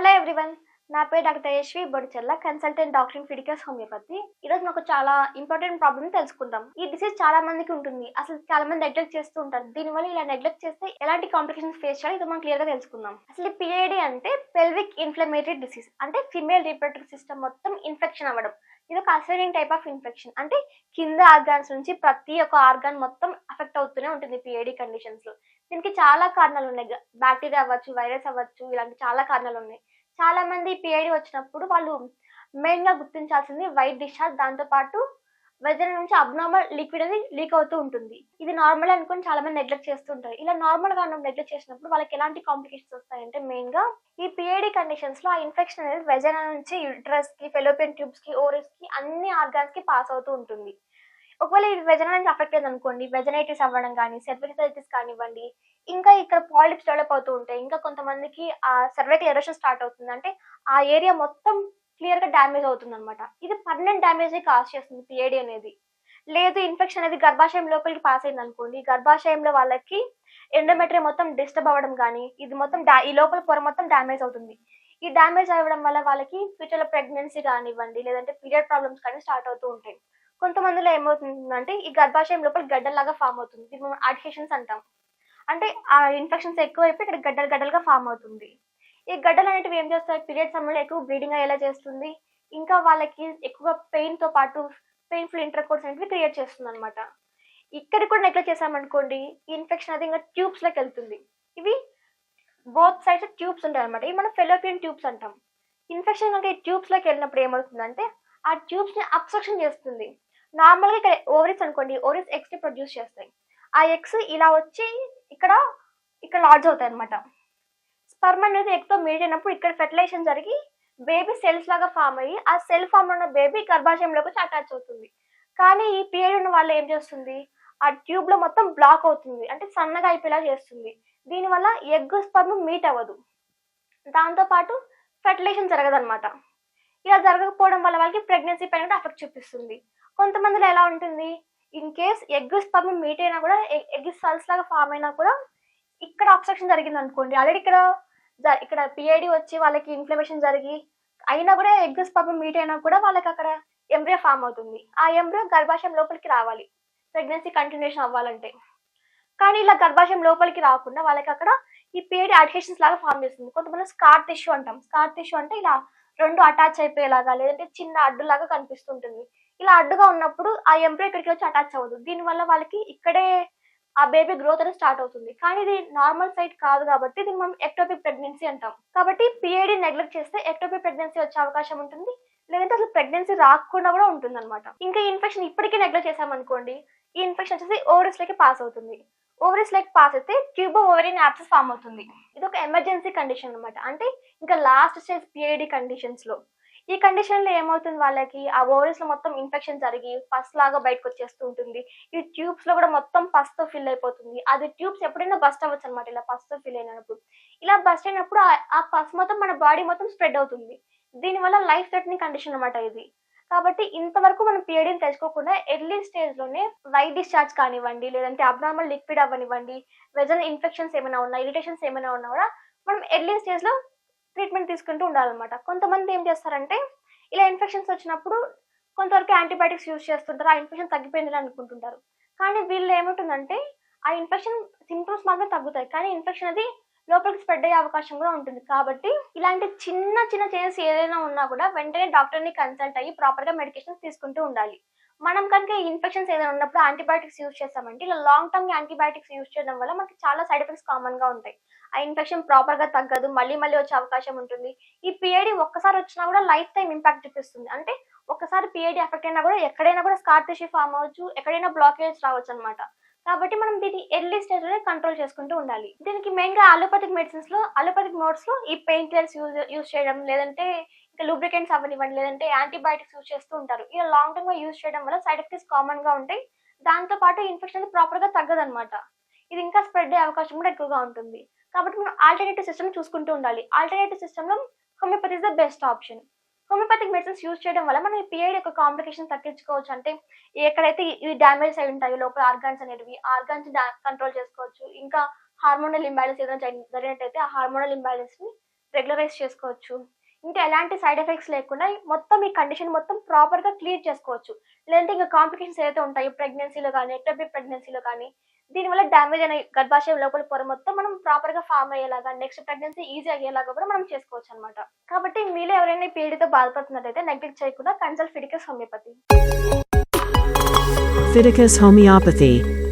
Hello everyone నా పేరు doctor Tejaswi Bodichella consultant doctor in Fiticus homeopathy ఈరోజు నాకు చాలా ఇంపార్టెంట్ ప్రాబ్లమ్ తెలుసుకుందాం. ఈ డిసీజ్ చాలా మందికి ఉంటుంది. అసలు చాలా మంది నెగ్లెక్ట్ చేస్తూ ఉంటారు. దీనివల్ల ఇలా నెగ్లెక్ట్ చేస్తే ఎలాంటి కాంప్లికేషన్స్ ఫేస్ చేయాలి ఇది మనం క్లియర్గా తెలుసుకుందాం. అసలు పిఐడి అంటే పెల్విక్ ఇన్ఫ్లమేటరీ డిసీజ్ అంటే ఫిమేల్ రీప్రొడక్టివ్ సిస్టమ్ మొత్తం ఇన్ఫెక్షన్ అవ్వడం. ఇది ఒక అసైనింగ్ టైప్ ఆఫ్ ఇన్ఫెక్షన్ అంటే కింద ఆర్గాన్స్ నుంచి ప్రతి ఒక్క ఆర్గాన్ మొత్తం అఫెక్ట్ అవుతూనే ఉంటుంది పిఐడి కండిషన్స్లో. దీనికి చాలా కారణాలు ఉన్నాయి. బ్యాక్టీరియా అవ్వచ్చు వైరస్ అవ్వచ్చు ఇలాంటి చాలా కారణాలు ఉన్నాయి. చాలా మంది పిఐడి వచ్చినప్పుడు వాళ్ళు మెయిన్గా గుర్తించాల్సింది వైట్ డిశ్చార్జ్ దాంతో పాటు వెజర్ నుంచి అబ్నార్మల్ లిక్విడ్ అనేది లీక్ అవుతూ ఉంటుంది. ఇది నార్మల్ అనుకుని చాలా మంది నెగ్లెక్ట్ చేస్తుంటారు ఇలా నార్మల్గా నెగ్లెక్ట్ చేసినప్పుడు వాళ్ళకి ఎలాంటి కాంప్లికేషన్స్ వస్తాయంటే మెయిన్గా ఈ పిఐడి కండిషన్స్లో ఆ ఇన్ఫెక్షన్ అనేది వెజన నుంచి యుట్రస్కి ఫెలోపియన్ ట్యూబ్స్కి ఓరిస్కి అన్ని ఆర్గాన్స్కి పాస్ అవుతూ ఉంటుంది. ఒకవేళ ఇది వెజన నుంచి అఫెక్ట్ అయింది అనుకోండి వెజనైటిస్ అవ్వడం కానీ సెర్వికైటిస్ కానివ్వండి ఇంకా ఇక్కడ పాలిప్స్ డెవలప్ అవుతూ ఉంటాయి. ఇంకా కొంతమందికి ఆ సర్వైకల్ ఎరోషన్ స్టార్ట్ అవుతుంది. అంటే ఆ ఏరియా మొత్తం క్లియర్గా డ్యామేజ్ అవుతుంది అనమాట ఇది పర్మనెంట్ డ్యామేజ్ కాజ్ చేస్తుంది పిఏడి అనేది. లేదు ఇన్ఫెక్షన్ అనేది గర్భాశయం లోపలికి పాస్ అయింది అనుకోండి. గర్భాశయంలో వాళ్ళకి ఎండోమెట్రీ మొత్తం డిస్టర్బ్ అవ్వడం కానీ ఇది మొత్తం ఈ లోపల పొర మొత్తం డ్యామేజ్ అవుతుంది. ఈ డ్యామేజ్ అవ్వడం వల్ల వాళ్ళకి ఫ్యూచర్లో ప్రెగ్నెన్సీ కానివ్వండి లేదంటే పీరియడ్ ప్రాబ్లమ్స్ కానీ స్టార్ట్ అవుతూ ఉంటాయి. కొంతమందిలో ఏమవుతుందంటే ఈ గర్భాశయం లోపల గడ్డలాగా ఫామ్ అవుతుంది. దీన్ని మనం అడ్హెషన్స్ అంటాం. అంటే ఆ ఇన్ఫెక్షన్స్ ఎక్కువైపోయి ఇక్కడ గడ్డలు గడ్డలుగా ఫామ్ అవుతుంది. ఈ గడ్డలు అనేటివి ఏం చేస్తాయి? పీరియడ్ సమయంలో ఎక్కువ బ్లీడింగ్ అయ్యేలా చేస్తుంది. ఇంకా వాళ్ళకి ఎక్కువ పెయిన్తో పాటు పెయిన్ఫుల్ ఇంటర్ కోర్స్ అనేవి క్రియేట్ చేస్తుంది అనమాట ఇక్కడ కూడా నెగ్లెక్ట్ చేసామనుకోండి ఈ ఇన్ఫెక్షన్ అది ఇంకా ట్యూబ్స్లోకి వెళ్తుంది. ఇవి బోత్ సైడ్స్ ట్యూబ్స్ ఉంటాయి అనమాట ఇవి మనం ఫెలోపియన్ ట్యూబ్స్ అంటాం. ఇన్ఫెక్షన్ కనుక ఈ ట్యూబ్స్లోకి వెళ్ళినప్పుడు ఏమవుతుందంటే ఆ ట్యూబ్స్ని అబ్స్ట్రక్షన్ చేస్తుంది. నార్మల్గా ఇక్కడ ఓవరీస్ అనుకోండి ఓవరీస్ ఎక్స్ట్రా ప్రొడ్యూస్ చేస్తాయి. ఆ ఎగ్స్ ఇలా వచ్చి ఇక్కడ ఇక్కడ లాడ్జ్ అవుతాయి అనమాట స్పర్మ్ అనేది ఎగ్తో మీట్ అయినప్పుడు ఇక్కడ ఫెర్టిలైజేషన్ జరిగి బేబీ సెల్స్ లాగా ఫామ్ అయ్యి ఆ సెల్ ఫామ్ ఉన్న బేబీ గర్భాశయంలోకి వచ్చి అటాచ్ అవుతుంది. కానీ ఈ పీరియడ్ ఉన్న వాళ్ళు ఏం చేస్తుంది? ఆ ట్యూబ్లో మొత్తం బ్లాక్ అవుతుంది. అంటే సన్నగా అయిపోయేలా చేస్తుంది. దీనివల్ల ఎగ్ స్పర్మ్ మీట్ అవ్వదు. దాంతో పాటు ఫెర్టిలైజేషన్ జరగదనమాట ఇలా జరగకపోవడం వల్ల వాళ్ళకి ప్రెగ్నెన్సీ పైన కూడా అఫెక్ట్ చూపిస్తుంది. కొంతమందిలో ఎలా ఉంటుంది? In case egg sperm meet అయినా కూడా ఎగ్ సెల్స్ లాగా ఫామ్ అయినా కూడా ఇక్కడ అబ్స్ట్రక్షన్ జరిగింది అనుకోండి ఆల్రెడీ ఇక్కడ జ- ఇక్కడ పిఐడి వచ్చి వాళ్ళకి ఇన్ఫ్లమేషన్ జరిగి అయినా కూడా ఎగ్ స్పర్మ్ మీట్ అయినా కూడా వాళ్ళకి అక్కడ ఎంబ్రియో ఫామ్ అవుతుంది. ఆ ఎంబ్రియో గర్భాశయం లోపలికి రావాలి. ప్రెగ్నెన్సీ కంటిన్యూషన్ అవ్వాలంటే. కానీ ఇలా గర్భాశయం లోపలికి రాకుండా వాళ్ళకి అక్కడ ఈ పిఐడి అడ్హెషన్స్ లాగా ఫామ్ చేస్తుంది. కొంతమంది స్కార్ టిష్యూ అంటాం. స్కార్ టిష్యూ అంటే ఇలా రెండు అటాచ్ అయిపోయేలాగా లేదంటే చిన్న అడ్డులాగా కనిపిస్తుంటుంది. ఇలా అడ్డుగా ఉన్నప్పుడు ఆ ఎంబ్రియో ఇక్కడికి వచ్చి అటాచ్ అవ్వదు. దీనివల్ల వాళ్ళకి ఇక్కడే ఆ బేబీ గ్రోత్ అనేది స్టార్ట్ అవుతుంది. కానీ ఇది నార్మల్ సైట్ కాదు కాబట్టి దీన్ని మనం ఎక్టోపిక్ ప్రెగ్నెన్సీ అంటాం. కాబట్టి పిఐడి నెగ్లెక్ట్ చేస్తే ఎక్టోపిక్ ప్రెగ్నెన్సీ వచ్చే అవకాశం ఉంటుంది. లేదంటే అసలు ప్రెగ్నెన్సీ రాకుండా కూడా ఉంటుంది అనమాట ఇంకా ఇన్ఫెక్షన్ ఇప్పటికీ నెగ్లెక్ట్ చేసామనుకోండి ఈ ఇన్ఫెక్షన్ వచ్చేసి ఓవరీస్లోకి పాస్ అవుతుంది. ఓవరీస్ లైక్ పాస్ అయితే ట్యూబో ఓవరీన్ యాప్సెస్ ఫామ్ అవుతుంది. ఇది ఒక ఎమర్జెన్సీ కండిషన్ అనమాట అంటే ఇంకా లాస్ట్ స్టేజ్ పిఐడి కండిషన్స్లో. ఈ కండిషన్లో ఏమవుతుంది వాళ్ళకి? ఆ ఓవరీస్లో మొత్తం ఇన్ఫెక్షన్ జరిగి పస్ లాగా బయటకు వచ్చేస్తూ ఉంటుంది. ఈ ట్యూబ్స్లో కూడా మొత్తం పస్తో ఫిల్ అయిపోతుంది. అది ట్యూబ్స్ ఎప్పుడైనా బస్ట్ అవ్వచ్చు అనమాట ఇలా పస్తో ఫిల్ అయినప్పుడు. ఇలా బస్ట్ అయినప్పుడు ఆ- పస్ మొత్తం మన బాడీ మొత్తం స్ప్రెడ్ అవుతుంది. దీనివల్ల లైఫ్ థ్రెటనింగ్ కండిషన్ అనమాట ఇది. కాబట్టి ఇంతవరకు మనం పీరియడ్ని తెలుసుకోకుండా ఎర్లీ స్టేజ్లోనే వైట్ డిశ్చార్జ్ కానివ్వండి లేదంటే అబ్నార్మల్ లిక్విడ్ అవ్వనివ్వండి వెజన్ ఇన్ఫెక్షన్స్ ఏమైనా ఉన్నా ఇరిటేషన్స్ ఏమైనా ఉన్నా కూడా మనం ఎర్లీ స్టేజ్లో ట్రీట్మెంట్ తీసుకుంటూ ఉండాలన్నమాట. కొంతమంది ఏం చేస్తారంటే ఇలా ఇన్ఫెక్షన్స్ వచ్చినప్పుడు కొంతవరకు యాంటీబయాటిక్స్ యూజ్ చేస్తుంటారు ఆ ఇన్ఫెక్షన్ తగ్గిపోయింది అనుకుంటుంటారు. కానీ వీళ్ళు ఏముంటుందంటే ఆ ఇన్ఫెక్షన్ సింటమ్స్ మాత్రమే తగ్గుతాయి కానీ ఇన్ఫెక్షన్ అది లోపలికి స్ప్రెడ్ అయ్యే అవకాశం కూడా ఉంటుంది. కాబట్టి ఇలాంటి చిన్న చిన్న చేంజెస్ ఏదైనా ఉన్నా కూడా వెంటనే డాక్టర్ని కన్సల్ట్ అయ్యి ప్రాపర్గా మెడికేషన్స్ మెడికేషన్ తీసుకుంటూ ఉండాలి. మనం కనుక ఇన్ఫెక్షన్స్ ఏదైనా ఉన్నప్పుడు యాంటీబయాటిక్స్ యూజ్ చేస్తామంటే ఇలా లాంగ్ టర్మ్ యాంటీబయాటిక్స్ యూజ్ చేయడం వల్ల మనకి చాలా సైడ్ ఎఫెక్ట్స్ కామన్గా ఉంటాయి. ఆ ఇన్ఫెక్షన్ ప్రాపర్గా తగ్గదు మళ్ళీ మళ్ళీ వచ్చే అవకాశం ఉంటుంది. ఈ పిఐడి ఒక్కసారి వచ్చినా కూడా లైఫ్ టైం ఇంపాక్ట్ చూపిస్తుంది. అంటే ఒకసారి పిఐడి ఎఫెక్ట్ అయినా కూడా ఎక్కడైనా కూడా స్కార్ టిష్యూ ఫామ్ అవ్వచ్చు ఎక్కడైనా బ్లాకేజ్ రావచ్చు అనమాట కాబట్టి మనం దీన్ని ఎర్లీ స్టేజ్లోనే కంట్రోల్ చేసుకుంటూ ఉండాలి. దీనికి మెయిన్గా అలోపతిక్ మెడిసిన్స్లో అలోపతిక్ మోడ్స్లో ఈ పెయిన్ కిల్లర్స్ యూజ్ యూజ్ చేయడం లేదంటే లూబ్రికెంట్స్ అవ్వనివ్వండి లేదంటే యాంటీబయాటిక్స్ యూజ్ చేస్తూ ఉంటారు. ఇలా లాంగ్ టర్మ్గా యూజ్ చేయడం వల్ల సైడ్ ఎఫెక్ట్స్ కామన్గా ఉంటాయి. దాంతో పాటు ఇన్ఫెక్షన్ ప్రాపర్గా తగ్గదన్నమాట. ఇది ఇంకా స్ప్రెడ్ అయ్యే అవకాశం కూడా ఎక్కువగా ఉంటుంది. కాబట్టి మనం ఆల్టర్నేటివ్ సిస్టమ్ చూసుకుంటూ ఉండాలి. ఆల్టర్నేటివ్ సిస్టమ్లో homeopathy is the best option homeopathic medicines use చేయడం వల్ల మనం ఈ పిఐడి యొక్క కాంప్లికేషన్ తగ్గించుకోవచ్చు. అంటే ఎక్కడైతే ఈ డ్యామేజ్ అయి ఉంటాయో లోపల ఆర్గాన్స్ అనేటివి ఆర్గాన్స్ కంట్రోల్ చేసుకోవచ్చు. ఇంకా హార్మోనల్ ఇంబ్యాలెన్స్ ఏదైనా జరిగినట్టయితే ఆ హార్మోనల్ ఇంబ్యాలెన్స్ని రెగ్యులరైజ్ చేసుకోవచ్చు. ఇంకా ఎలాంటి సైడ్ ఎఫెక్ట్స్ లేకుండా మొత్తం ఈ కండిషన్ మొత్తం ప్రాపర్గా క్లియర్ చేసుకోవచ్చు. లేదంటే ఇంకా కాంప్లికేషన్స్ ఏదైతే ఉంటాయో ప్రెగ్నెన్సీలో కానీ ఎక్టోపిక్ ప్రెగ్నెన్సీలో కానీ దీనివల్ల డ్యామేజ్ అయిన గర్భాశయం లోపల పొర మొత్తం మనం ప్రాపర్గా ఫామ్ అయ్యేలాగా నెక్స్ట్ ప్రెగ్నెన్సీ ఈజీ అయ్యేలాగా కూడా మనం చేసుకోవచ్చు అనమాట కాబట్టి మీలో ఎవరైనా ఈ పీరియడ్తో బాధపడుతున్నట్టయితే నెగ్లెక్ట్ చేయకుండా consult Fiticus homeopathy Fiticus Homeopathy.